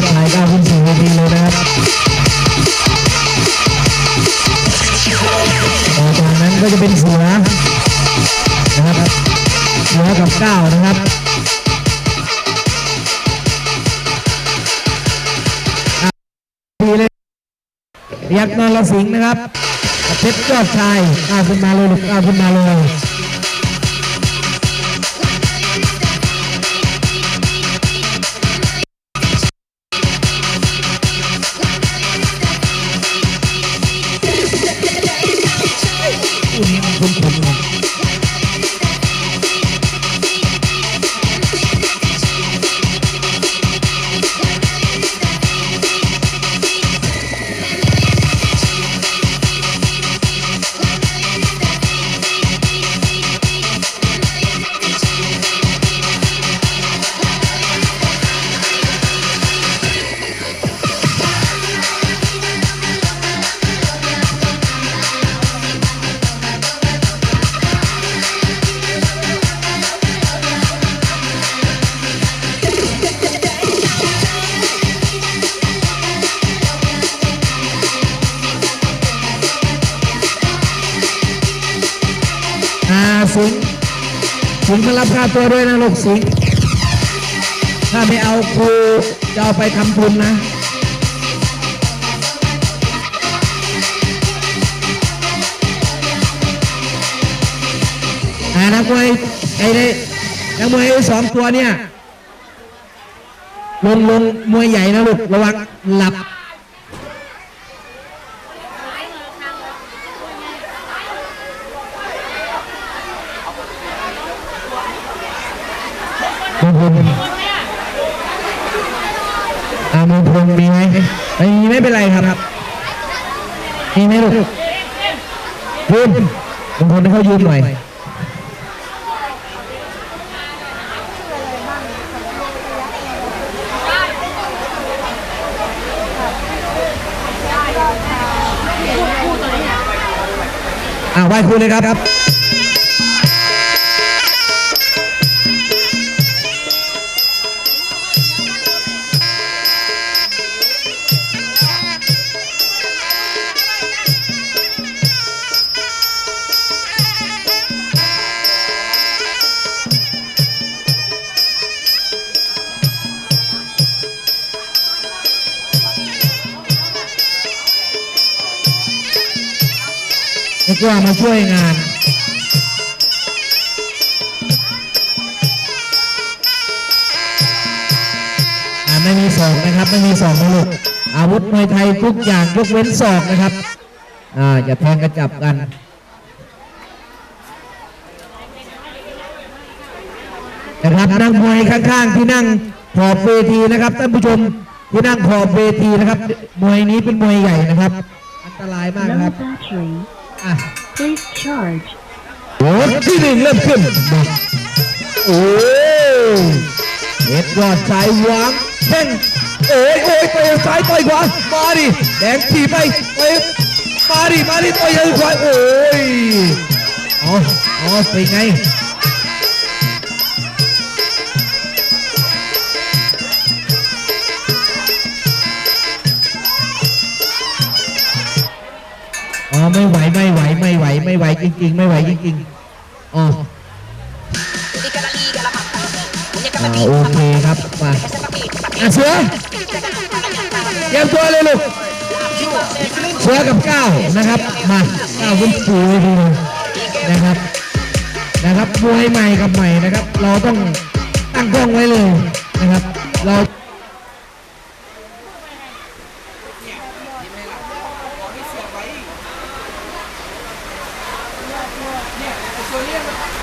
อดชายก้าวขึ้นสู่เวทีเลยนะครับต่อจากนั้นก็จะเป็นเสือนะครับเสือกับก้าวนะครับดีเลยยักษ์นรสิงห์นะครับเพชรยอดชายก้าวขึ้นมาเลยลูกก้าวขึ้นมาเลย อ่าสิงสิงมารับค่าตัวด้วยนะลูกสิงถ้าไม่เอาครูจะเอาไปทำทุนนะอานักมวยไอ้เนี่ยนักมวยไอ้สองตัวเนี่ยลงลงมวยใหญ่นะลูกระวังหลับ มงคลอ่ามงคลมีไหมไม่มีไม่เป็นไรครับมีไหมลูกยืมมงคลให้เขายืมหน่อยอ่าไหว้ครูเลยครับ แล้วก็มาช่วยงาน ไม่มีศอกนะครับ ไม่มีศอกนะลูกอาวุธมวยไทยทุกอย่างยกเว้นศอกนะครับ อ่าอย่าแทงกระจับกันนะครับนักมวยข้างๆ ที่นั่งขอบเวทีนะครับท่านผู้ชมที่นั่งขอบเวทีนะครับ มวยนี้เป็นมวยใหญ่นะครับ อันตรายมากครับอะ Please charge. โอ้ที่หนึ่งเริ่มขึ้นโอ้เอ็ดยอดสายวาง เพ่งโอ้ยโอ้ยต่อยซ้ายต่อยขวามาดิแดงขี่ไปไปมาดิมาดิต่อยขวาโอ้ยอ๋ออ๋อเป็นไงอ๋อไม่ไหวไม่ไหวไม่ไหวไม่ไหวจริงๆ ไม่ไหวจริงๆอ๋อ เสือเตรียมตัวเลยลูกเสือกับก้าวนะครับ มาก้าวขึ้นสู่เลยนะครับ นะครับมวยใหม่กับใหม่นะครับ เราต้องตั้งกล้องไว้เลยนะครับ เรา